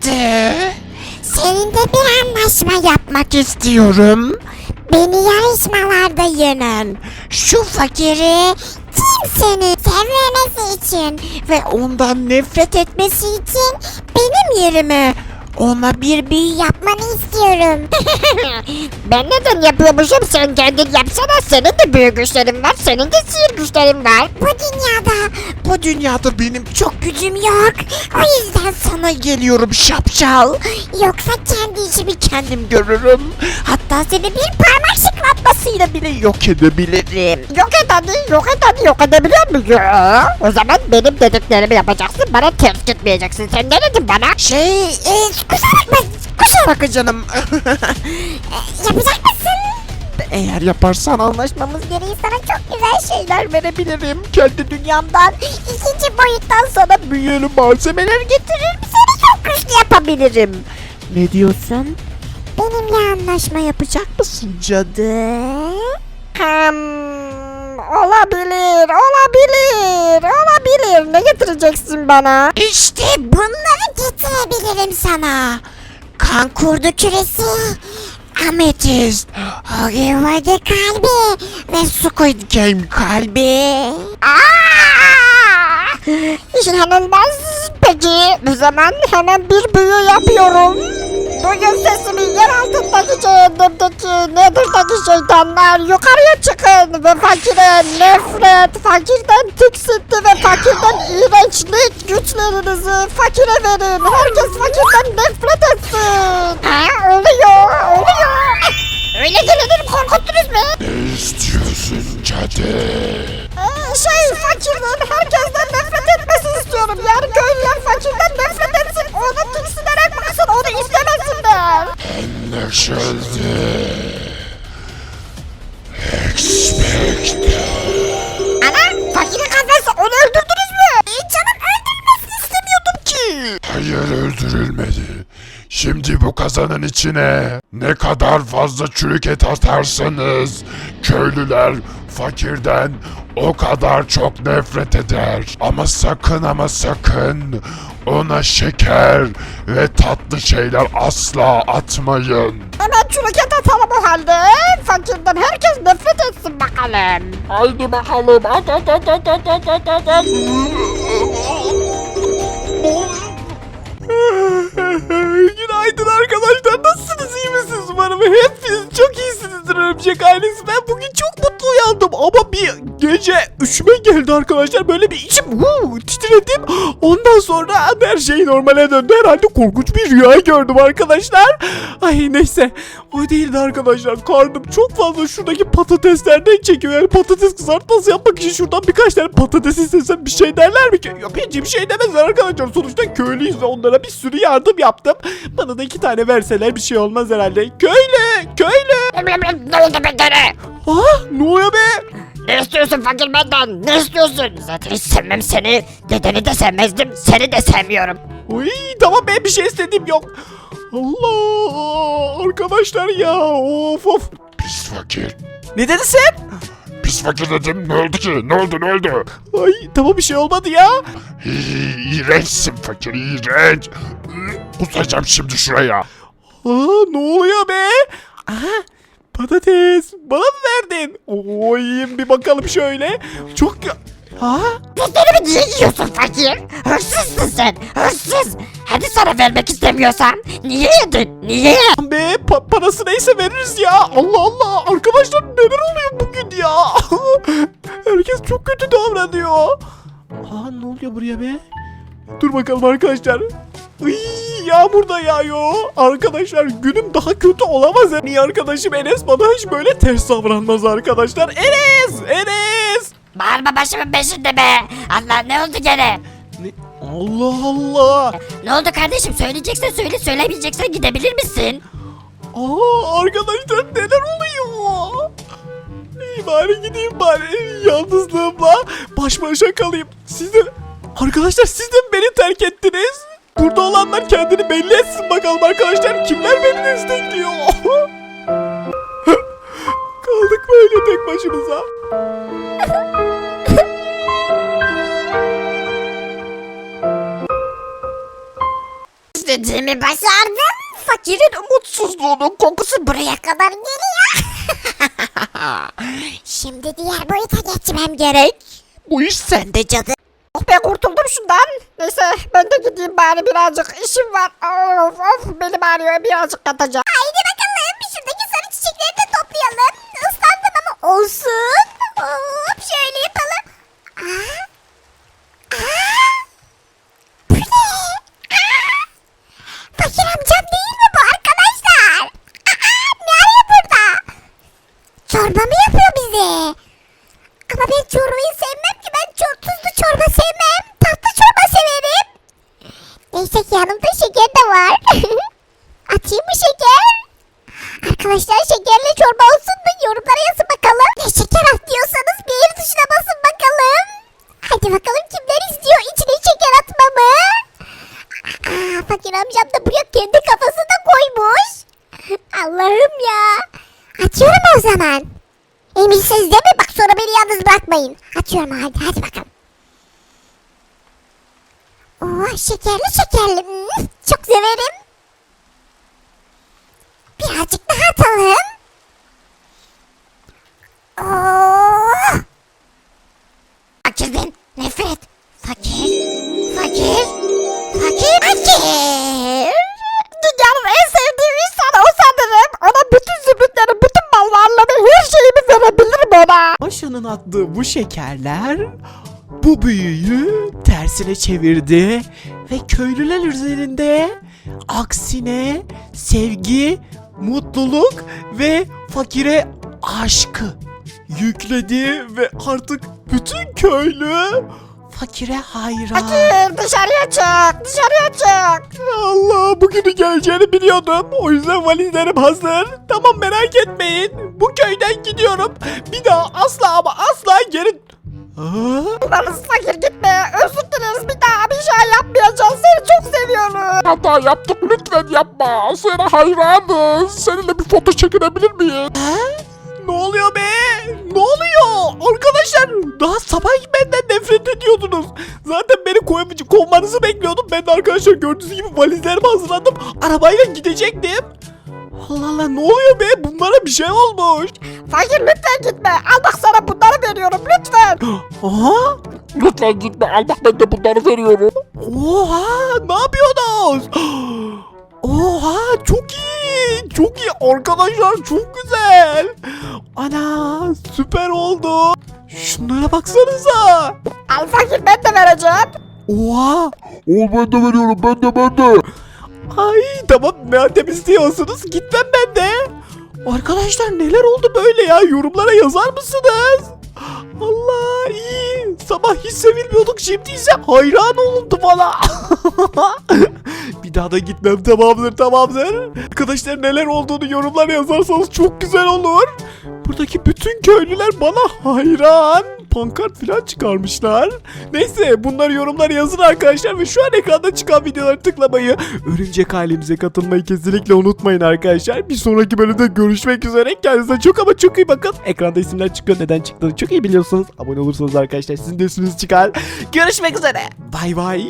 cadı. Seninle bir anlaşma Yapmak istiyorum. Beni yarışmalarda yenen Şu fakiri kimsenin sevmemesi için ve ondan nefret etmesi için benim yerime ona bir büyü yap. yapmanı istiyorum. Ben neden yapıyormuşum sen kendin yapsana senin de büyük güçlerin var senin de sihir güçlerin var. Bu dünyada Bu dünyada benim çok gücüm yok. O yüzden sana geliyorum şapşal. yoksa kendi işimi Kendim görürüm. Hatta seni bir parmak şıklatmasıyla bile yok edebilirim. Yok hadi yok et hadi yok edebiliyor musun? O zaman benim dediklerimi yapacaksın bana ters gitmeyeceksin sen ne dedin bana? Şey, e, kusura bakma, kusura bakma canım. yapacak mısın? Eğer yaparsan anlaşmamız gereği sana çok güzel şeyler verebilirim. Kendi dünyamdan ikinci boyuttan sana büyülü malzemeler getiririm. Seni çok güçlü yapabilirim. Ne diyorsun? Benimle anlaşma Yapacak mısın cadı? Hmm, olabilir olabilir olabilir ne getireceksin bana? İşte bunları getirebilirim sana. Kan kurdu küresi, ametist, Hogwarts kalbi ve Squid Game kalbi. Aa! İnanılmaz. Peki o zaman hemen bir büyü yapıyorum. Duyun sesimi yer altındaki cehennemdeki Nether'daki şeytanlar yukarıya çıkın ve fakire nefret, fakirden tiksinti ve fakirden iğrençlik güçlerinizi fakire verin. Herkes fakirden nefret etsin. Ha, oluyor, oluyor. Öyle gelelim korkuttunuz mu? Ne istiyorsun cadı? Ee, şey fakirden herkesten nefret etmesini istiyorum. Yani köylüler fakirden nefret etsin. Onu tiksinerek baksın. Onu istemesinler. Anlaşıldı. Expecto. Ana fakirin kafesi onu öldürdünüz mü? E, canım öldürmesini istemiyordum ki. Hayır öldürülmedi. Şimdi bu kazanın içine ne kadar fazla çürük et atarsanız köylüler fakirden o kadar çok nefret eder. Ama sakın ama sakın ona şeker ve tatlı şeyler asla atmayın. Hemen çürüket atalım o halde. Fakirden herkes nefret etsin bakalım. Haydi bakalım. At at at at at at at at at. Günaydın arkadaşlar. Nasılsınız? iyi misiniz? Umarım hepiniz çok iyisinizdir örümcek ailesi. Ben bugün çok ama bir gece üşüme geldi arkadaşlar. Böyle bir içim huu, titredim. Ondan sonra her şey normale döndü. Herhalde korkunç bir rüya gördüm arkadaşlar. Ay neyse. O değildi arkadaşlar. Karnım çok fazla şuradaki patateslerden çekiyor. Yani patates kızartması yapmak için şuradan birkaç tane patates istesem bir şey derler mi ki? Yok hiç bir şey demezler arkadaşlar. Sonuçta köylüyüz ve onlara bir sürü yardım yaptım. Bana da iki tane verseler bir şey olmaz herhalde. Köylü! Köylü! Ah ne oluyor be? Ne istiyorsun fakir benden? Ne istiyorsun? Zaten hiç sevmem seni. Dedeni de sevmezdim. Seni de sevmiyorum. Uy tamam ben bir şey istediğim yok. Allah arkadaşlar ya of of. Pis fakir. Ne dedin sen? Pis fakir dedim. Ne oldu ki? Ne oldu ne oldu? Ay tamam bir şey olmadı ya. İ- İğrençsin fakir iğrenç. Kusacağım şimdi şuraya. Aa ne oluyor be? Aha patates bana mı verdin? Yiyeyim bir bakalım şöyle. Çok... Ha? Dedemi niye yiyorsun fakir? Hırsızsın sen. Hırsız. Hadi sana vermek istemiyorsan. Niye yedin? Niye? Be pa- parası neyse veririz ya. Allah Allah arkadaşlar neler oluyor bugün ya? Herkes çok kötü davranıyor. Aa ne oluyor buraya be? Dur bakalım arkadaşlar. Iy, yağmur da yağıyor. Arkadaşlar günüm daha kötü olamaz. En iyi arkadaşım Enes bana hiç böyle ters davranmaz arkadaşlar. Enes! Enes! Bağırma başımın peşinde be. Allah ne oldu gene? Ne? Allah Allah! Ne oldu kardeşim? Söyleyeceksen söyle. Söylemeyeceksen gidebilir misin? Aa arkadaşlar neler oluyor? İyi bari gideyim bari yalnızlığımla baş başa kalayım. Siz de arkadaşlar siz de beni terk ettiniz? Burada olanlar kendini belli etsin bakalım arkadaşlar. Kimler beni destekliyor? Kaldık böyle tek başımıza. İstediğimi başardım. Fakirin umutsuzluğunun kokusu buraya kadar geliyor. Şimdi diğer boyuta geçmem gerek. Bu iş Sende cadı. Oh be kurtuldum şundan. Neyse ben de gideyim bari birazcık işim var. Of of belim ağrıyor birazcık yatacağım. Haydi bakalım şuradaki sarı çiçekleri de toplayalım. Islandım ama olsun. Hop şöyle yapalım. Aa. Aa. Bu ne? Aa. Fakir amcam değil mi bu arkadaşlar? Aa, ne arıyor burada? Çorba mı yapıyor bize? Ama ben çorbayı sevmem ki ben çok tuzlu çorba sevmem. Tatlı çorba severim. Neyse ki yanımda şeker de var. Atayım mı şeker? Arkadaşlar şekerli çorba olsun mu? Yorumlara yazın bakalım. Ne şeker at diyorsanız beğen tuşuna basın bakalım. Hadi bakalım kimler istiyor içine şeker atmamı? Aa, fakir amcam da buraya kendi kafasını koymuş. Allah'ım ya. Atıyorum o zaman. Eminsiniz değil mi? Bak sonra beni yalnız bırakmayın. Atıyorum hadi hadi bakalım. Oo şekerli şekerli. Hmm, çok severim. Birazcık daha atalım. Oo. Fakirden nefret. Fakir. Fakir. Fakir. Fakir. Dünyanın en sevdiğim insan o sanırım. Ona bütün zümrütleri, bütün mal varlığını, her şeyimi verebilirim ona. Paşa'nın attığı bu şekerler bu büyüyü tersine çevirdi ve köylüler üzerinde aksine sevgi, mutluluk ve fakire aşkı yükledi ve artık bütün köylü fakire hayran. Fakir dışarıya çık, dışarıya çık. Allah bugünü geleceğini biliyordum. O yüzden valizlerim hazır. Tamam merak etmeyin. Bu köyden gidiyorum. Bir daha asla ama asla geri... Aa, Ulanız fakir gitme. Özür dileriz bir daha bir şey yapmayacağız. Seni çok seviyorum. Hata yaptık lütfen yapma. Sana hayranız. Seninle bir foto çekinebilir miyiz? ne oluyor be? Ne oluyor? Arkadaşlar daha sabah benden nefret ediyordunuz. Zaten beni koyamaca kovmanızı bekliyordum. Ben de arkadaşlar gördüğünüz gibi valizlerimi hazırladım. Arabayla gidecektim. Allah Allah ne oluyor be? Bunlara bir şey olmuş. Fakir lütfen gitme. Al bak sana veriyorum lütfen. Aha! Lütfen gitme. Al bak ben de bunları veriyorum. Oha! Ne yapıyorsunuz? Oha! Çok iyi! Çok iyi arkadaşlar çok güzel. Ana süper oldu. Şunlara baksanıza. Al fakir ben de vereceğim. Oha! Ol ben de veriyorum. Ben de ben de. Ay tamam madem istiyorsunuz gitmem ben de. Arkadaşlar neler oldu böyle ya yorumlara yazar mısınız? Allah iyi. Sabah hiç sevilmiyorduk şimdi ise hayran olundu bana. Bir daha da gitmem tamamdır tamamdır. Arkadaşlar neler olduğunu yorumlara yazarsanız çok güzel olur. Buradaki bütün köylüler bana hayran. Pankart falan çıkarmışlar. Neyse bunları yorumlara yazın arkadaşlar ve şu an ekranda çıkan videoları tıklamayı, örümcek ailemize katılmayı kesinlikle unutmayın arkadaşlar. Bir sonraki bölümde görüşmek üzere. Kendinize çok ama çok iyi bakın. Ekranda isimler çıkıyor. Neden çıktığını çok iyi biliyorsunuz. Abone olursanız arkadaşlar sizin de isminiz çıkar. Görüşmek üzere. Bay bay.